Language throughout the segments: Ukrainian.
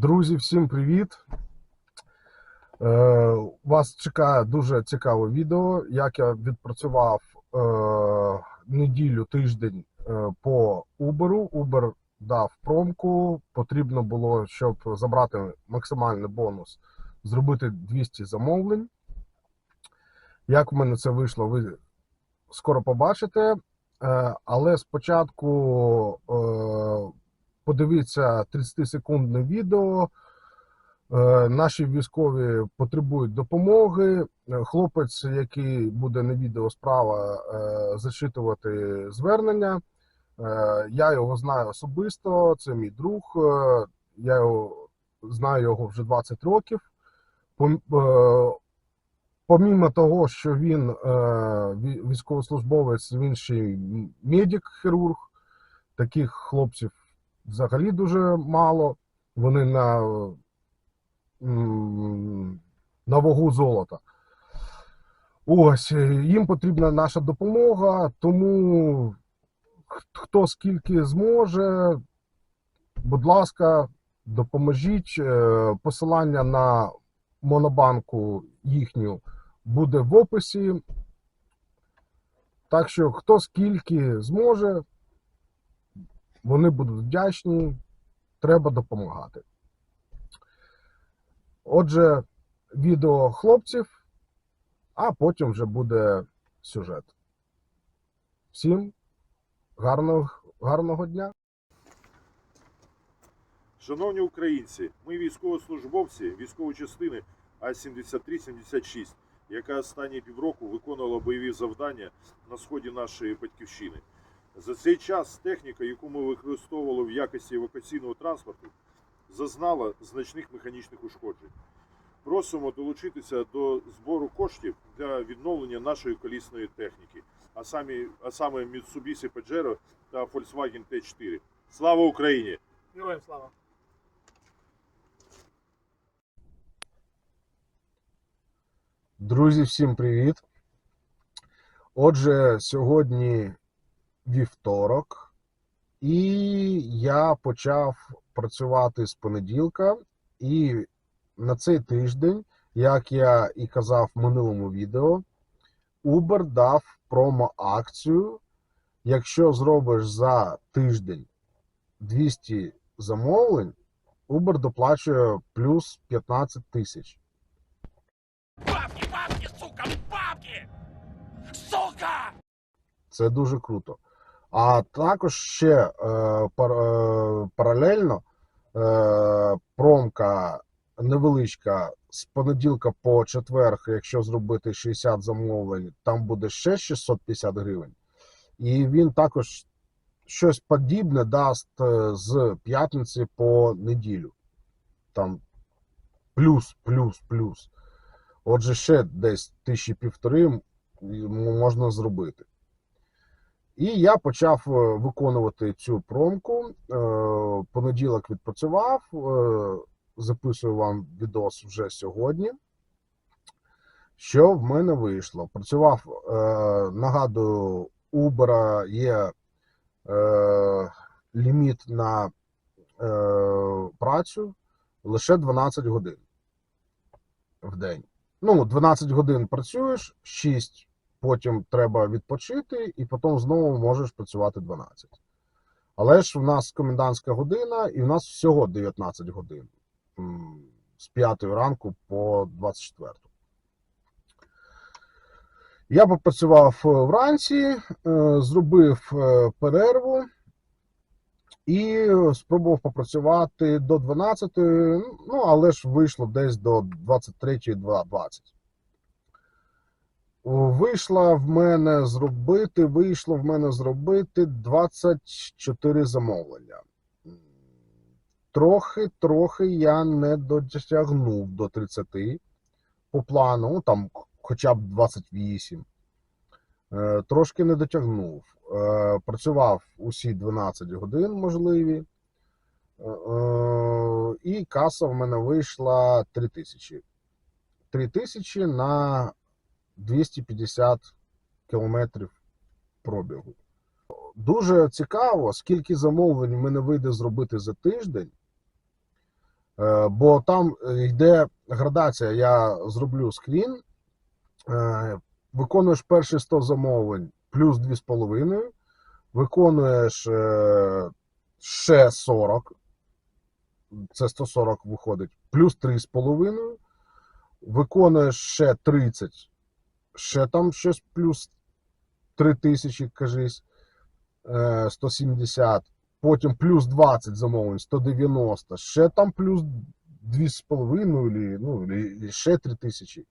Друзі, всім привіт! Е, Вас чекає дуже цікаве відео, як я відпрацював е, неділю тиждень е, по Uber. Uber дав промку. Потрібно було, щоб забрати максимальний бонус, зробити 200 замовлень. Як в мене це вийшло, ви скоро побачите. Але спочатку подивіться 30-секундне відео. Е, Наші військові потребують допомоги. Хлопець, який буде на відео справа е, зачитувати звернення. Е, Я його знаю особисто, це мій друг. Я його знаю його вже 20 років. Помімо того, що він військовослужбовець, він ще й медик-хірург. Таких хлопців взагалі дуже мало. Вони на, на вагу золота. Ось їм потрібна наша допомога, тому хто скільки зможе, будь ласка, допоможіть. Е, Посилання на монобанку їхню буде в описі. Так що хто скільки зможе, вони будуть вдячні, треба допомагати. Отже, відео хлопців, а потім вже буде сюжет. Всім гарного, гарного дня! Шановні українці, ми військовослужбовці військової частини А-73-76, яка останні півроку виконувала бойові завдання на сході нашої батьківщини. За цей час техніка, яку ми використовували в якості евакуаційного транспорту, зазнала значних механічних ушкоджень. Просимо долучитися до збору коштів для відновлення нашої колісної техніки, а, самі, а саме Mitsubishi Pajero та Volkswagen T4. Слава Україні! Героям слава! Друзі, всім привіт! Отже, сьогодні вівторок, і я почав працювати з понеділка. І на цей тиждень, як я і казав в минулому відео, Uber дав промо-акцію. Якщо зробиш за тиждень 200 замовлень, Uber доплачує плюс 15 тисяч. Бабки, бабки, сука, бабки! Сука! Це дуже круто. А також ще е, е, паралельно е, промка невеличка з понеділка по четверг, якщо зробити 60 замовлень, там буде ще 650 гривень. І він також щось подібне дасть з п'ятниці по неділю. Там плюс, плюс, плюс. Отже, ще десь тисячі півтори можна зробити. І я почав е, виконувати цю промку. Е, Понеділок відпрацював, е, записую вам відос вже сьогодні. Що в мене вийшло? Працював, нагадую, Uber є ліміт на працю лише 12 годин в день. Ну, 12 годин працюєш, 6 потім треба відпочити, і потім знову можеш працювати 12. Але ж в нас комендантська година, і в нас всього 19 годин з 5 ранку по 24. Я попрацював е, вранці, е, зробив е, перерву і спробував попрацювати до 12, ну але ж вийшло десь до 23.20. Вийшло в мене зробити, вийшло в мене зробити 24 замовлення. Трохи, трохи я не дотягнув до 30 по плану, ну, там хоча б 28. Е, Трошки не дотягнув. Е, Працював усі 12 годин можливі. Е, І каса в мене вийшла 3 тисячі. 3 тисячі на 250 кілометрів пробігу. Дуже цікаво, скільки замовлень мене вийде зробити за тиждень, Е, Бо там йде градація. Я зроблю скрін. Е, Виконуєш перші 100 замовлень плюс 2,5. Виконуєш е, ще 40. Це 140 виходить, плюс 3,5. Виконуєш ще 30, ще там щось плюс 3 тисячі, кажись, е, 170. Потім плюс 20 замовлень, 190. Ще там плюс 2,5, ну, ще 3 тисячі.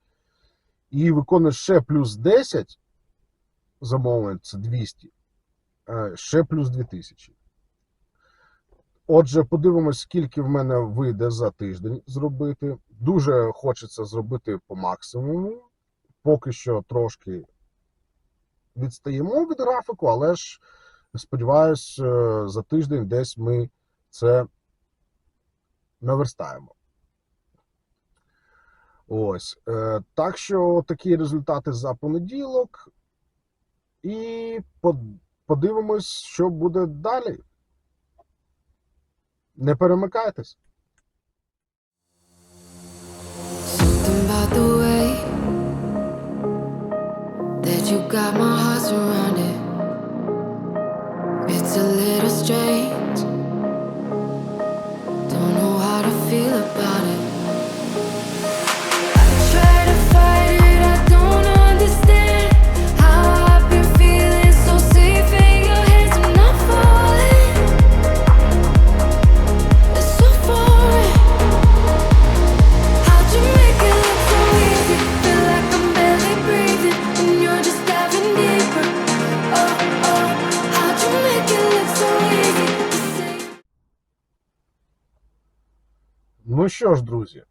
І виконуєш ще плюс 10 замовлень, це 200. е, Ще плюс 2000. Отже, подивимось, скільки в мене вийде за тиждень зробити. Дуже хочеться зробити по максимуму. Поки що трошки відстаємо від графіку, але ж сподіваюсь, е, за тиждень десь ми це наверстаємо. Ось. Е, Так що такі результати за понеділок. І под- подивимось, що буде далі. Не перемикайтесь. You got my heart surrounded. Що ж, друзі,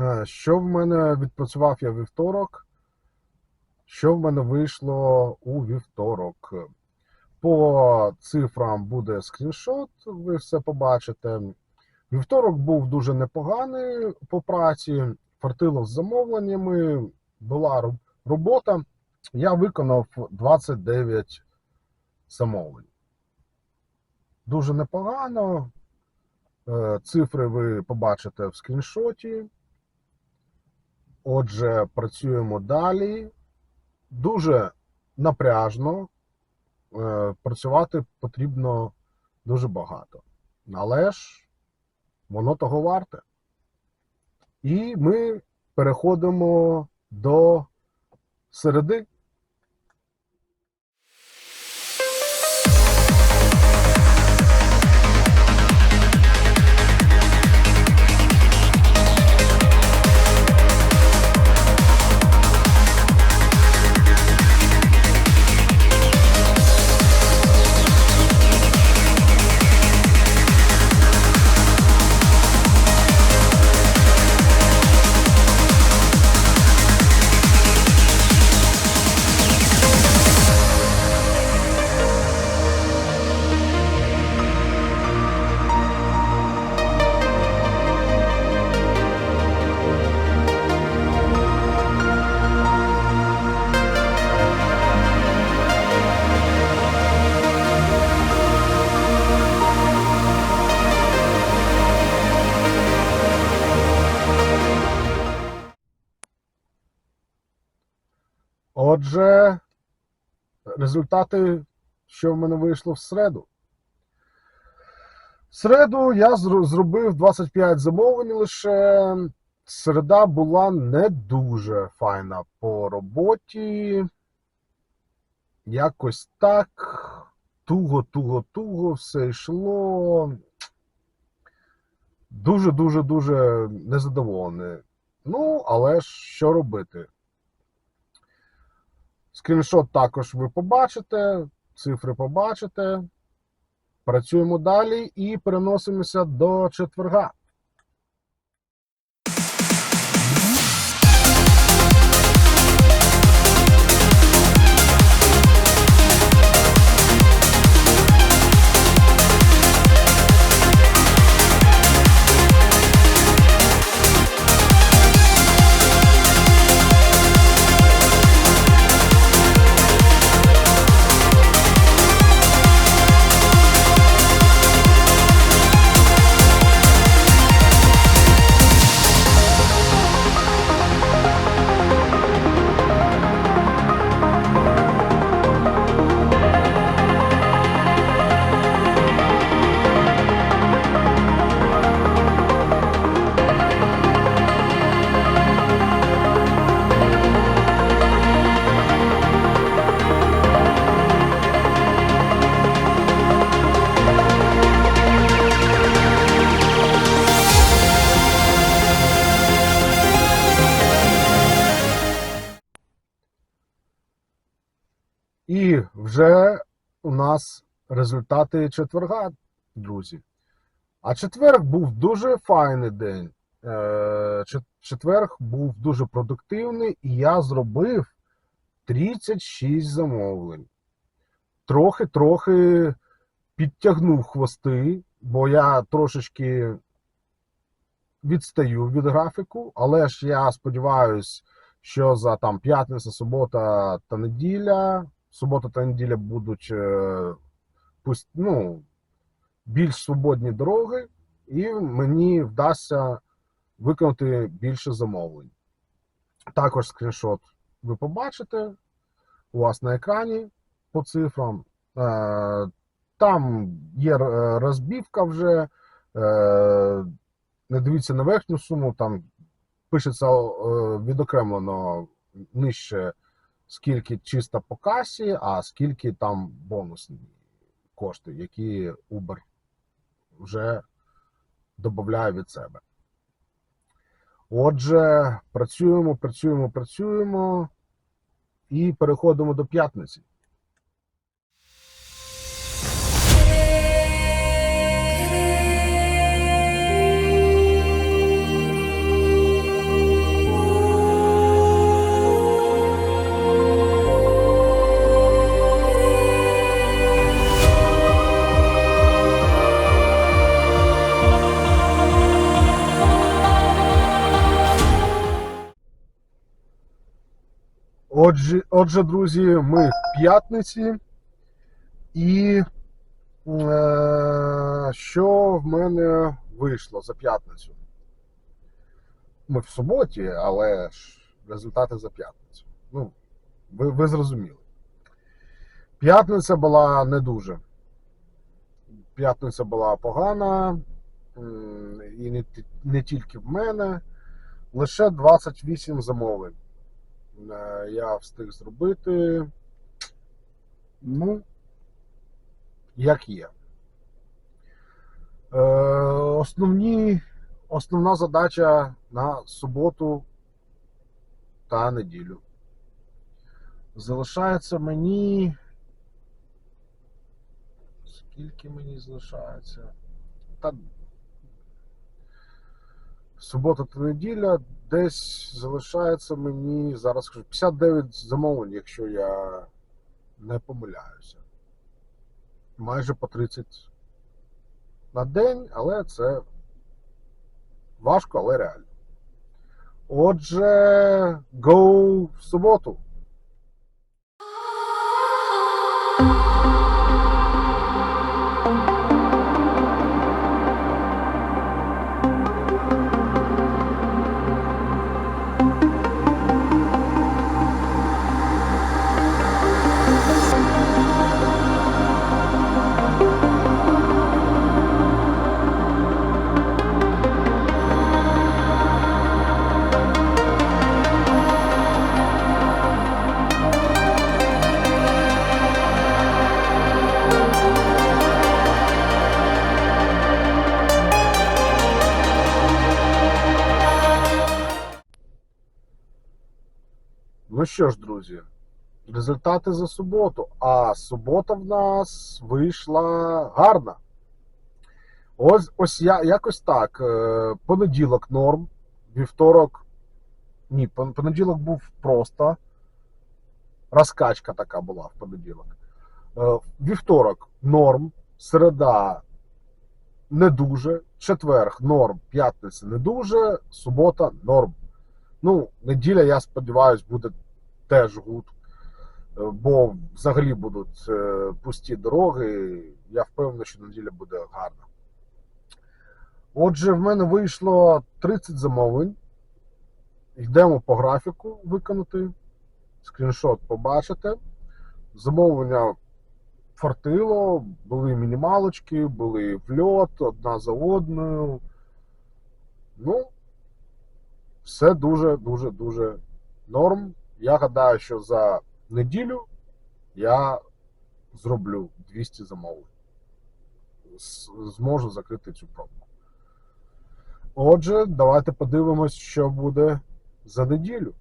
е, що в мене відпрацював я вівторок? Що в мене вийшло у вівторок? По цифрам буде скріншот, ви все побачите. Вівторок був дуже непоганий по праці, фартило з замовленнями, була робота. Я виконав 29 замовлень. Дуже непогано. Е, Цифри ви побачите в скріншоті. Отже, працюємо далі. Дуже напряжно. Е, Працювати потрібно дуже багато. Але ж воно того варте. І ми переходимо до середи. Отже, результати, що в мене вийшло в середу. В середу я зробив 25 замовлень лише. Середа була не дуже файна по роботі. Якось так. Туго, туго, туго, все йшло. Дуже, дуже, дуже незадоволений. Ну, але ж що робити? Скріншот також ви побачите, цифри побачите. Працюємо далі і переносимося до четверга. Результати четверга, друзі. А четверг був дуже файний день. Е, Четверг був дуже продуктивний, і я зробив 36 замовлень. Трохи-трохи підтягнув хвости, бо я трошечки відстаю від графіку, але ж я сподіваюся, що за там п'ятниця, субота та неділя, субота та неділя будуть е, ну, більш свободні дороги, і мені вдасться виконати більше замовлень. Також скріншот ви побачите у вас на екрані по цифрам. Е, Там є е, розбивка вже. Е, Не дивіться на верхню суму, там пишеться відокремлено нижче, скільки чисто по касі, а скільки там бонусні кошти, які Uber вже додає від себе. Отже, працюємо, працюємо, працюємо і переходимо до п'ятниці. Отже, отже, друзі, ми в п'ятниці. І е, що в мене вийшло за п'ятницю? Ми в суботі, але ж результати за п'ятницю. Ну, ви, ви зрозуміли. П'ятниця була не дуже. П'ятниця була погана, і не, не тільки в мене. Лише 28 замовлень я встиг зробити. Ну, як є. Е, основні, основна задача на суботу та неділю. Залишається мені. Скільки мені залишається? Та субота та неділя десь залишається мені зараз скажу 59 замовлень, якщо я не помиляюся. Майже по 30 на день, але це важко, але реально. Отже, go в суботу. Що ж, друзі, результати за суботу. А субота в нас вийшла гарна. Ось ось я якось так. е, Понеділок норм, вівторок. Ні, пон- понеділок був просто. Розкачка така була в понеділок. Е, Вівторок норм, середа не дуже, четверг норм, п'ятниця не дуже, субота норм. Ну, неділя, я сподіваюся, буде теж гуд, е, бо взагалі будуть е, пусті дороги. Я впевнений, що неділя буде гарна. Отже, в мене вийшло 30 замовлень. Йдемо по графіку виконати. Скріншот побачите. Замовлення фартило, були мінімалочки, були вльот, одна за одною. Ну, все дуже, дуже, дуже норм. Я гадаю, що за неділю я зроблю 200 замовлень. Зможу закрити цю пробку. Отже, давайте подивимось, що буде за неділю.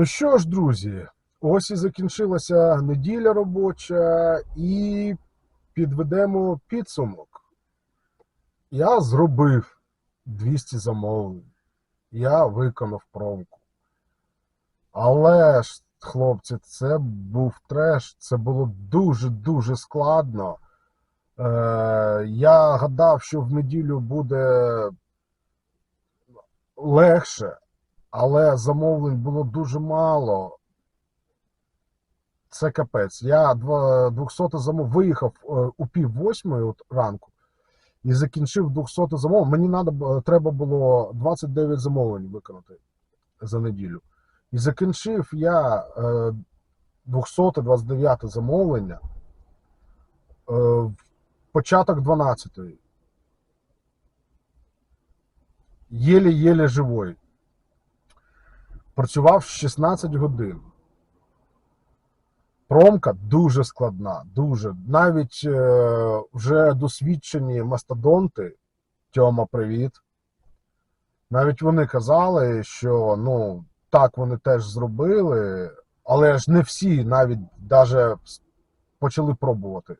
Ну що ж, друзі, ось і закінчилася неділя робоча, і підведемо підсумок. Я зробив 200 замовлень. Я виконав промку. Але ж, хлопці, це був треш, це було дуже-дуже складно. Е, я гадав, що в неділю буде легше, але замовлень було дуже мало. Це капець. Я 200 замов виїхав е, у пів восьмої ранку і закінчив 200 замов. Мені надо, треба було 29 замовлень виконати за неділю. І закінчив я е, 229 замовлення е, в початок 12-ї. Єлі-єлі живой. Працював 16 годин. Промка дуже складна, дуже. Навіть е, вже досвідчені мастодонти, Тьома, привіт. Навіть вони казали, що ну, так вони теж зробили, але ж не всі навіть даже почали пробувати.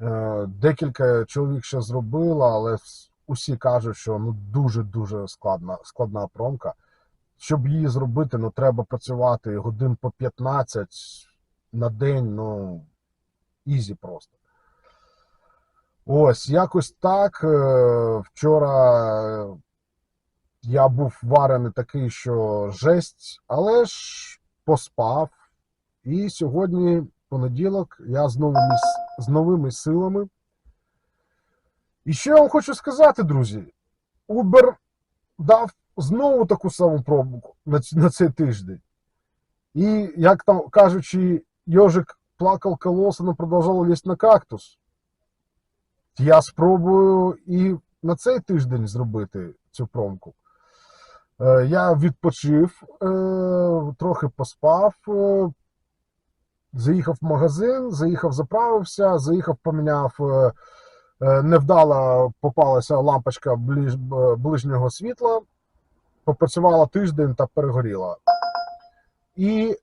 Е, декілька чоловік ще зробило, але усі кажуть, що ну дуже-дуже складна, складна промка. Щоб її зробити, ну треба працювати годин по 15 на день, ну ізі просто. Ось, якось так. Е, Вчора я був варений такий, що жесть, але ж поспав. І сьогодні, понеділок, я з новими, з новими силами. І що я вам хочу сказати, друзі? Uber дав знову таку саму пробу на, на цей тиждень. І, як там кажучи, йожик плакав колоса, но продовжував лізти на кактус. Я спробую і на цей тиждень зробити цю промку. Е, Я відпочив, е, трохи поспав, е, заїхав в магазин, заїхав, заправився, заїхав, поміняв. Невдало попалася лампочка ближнього світла, попрацювала тиждень та перегоріла. І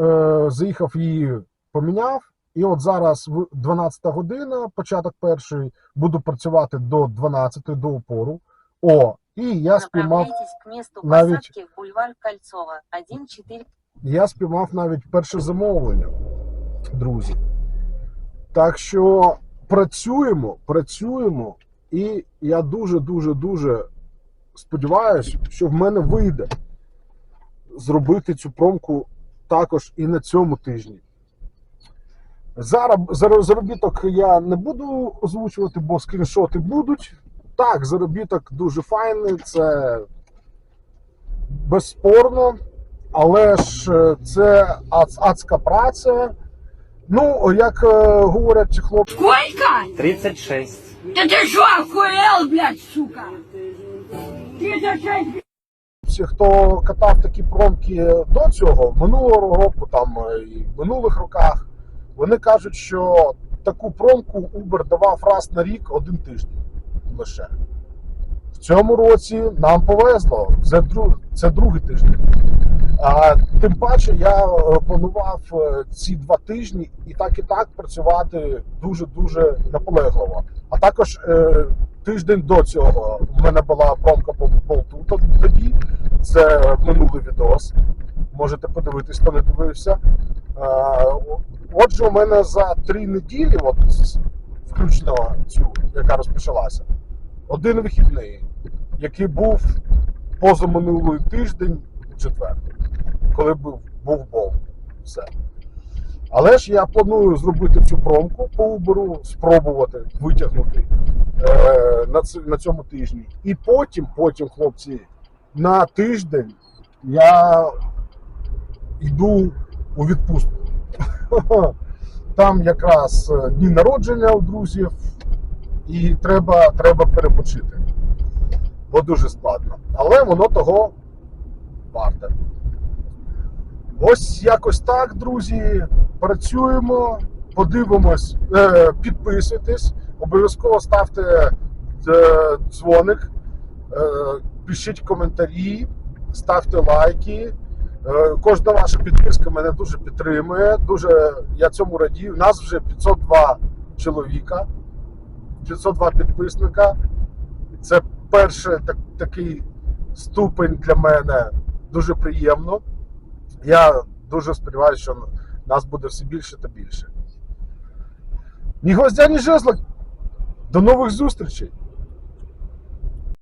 е, заїхав її, поміняв. І от зараз в- 12 година, початок першої, буду працювати до 12 до опору. О, і я спіймав, к месту навіть- посадки бульвар Кольцова, 1-4 я спіймав навіть перше замовлення, друзі. Так що працюємо, працюємо, і я дуже, дуже, дуже сподіваюся, що в мене вийде зробити цю промку також і на цьому тижні. Зараз заробіток я не буду озвучувати, бо скріншоти будуть. Так, заробіток дуже файний, це безспорно, але ж е, це ац- адська праця. Ну, як е, говорять хлопці, Сколько? 36. Да ты что, охуел, блядь, сука? 36, всі, хто катав такі промки до цього, минулого року, там е, і в минулих роках, вони кажуть, що таку промку Uber давав раз на рік один тиждень лише. В цьому році нам повезло. Це другий тиждень. Тим паче я е, планував е, ці два тижні і так і так працювати дуже дуже наполегливо. А також е, тиждень до цього в мене була промка по болту тоді. Це минулий відос. Можете подивитись, хто не дивився. Отже, у мене за три неділі, от включно цю, яка розпочалася, один вихідний, який був позаминулий тиждень у четвер, коли був, був бол. Все. Але ж я планую зробити цю промку по Uber, спробувати витягнути е, на, на цьому тижні. І потім, потім, хлопці, на тиждень я йду у відпустку. Там якраз е, дні народження у друзів, і треба, треба перепочити. Бо дуже складно. Але воно того варте. Ось якось так, друзі. Працюємо, подивимось, е, підписуйтесь, обов'язково ставте е, дзвоник, е, пишіть коментарі, ставте лайки. Кожна ваша підписка мене дуже підтримує. Дуже я цьому радію. У нас вже 502 чоловіка, 502 підписника. Це перший так, такий ступень для мене дуже приємно. Я дуже сподіваюся, що нас буде все більше та більше. Ні гвоздя, ні жезла. До нових зустрічей!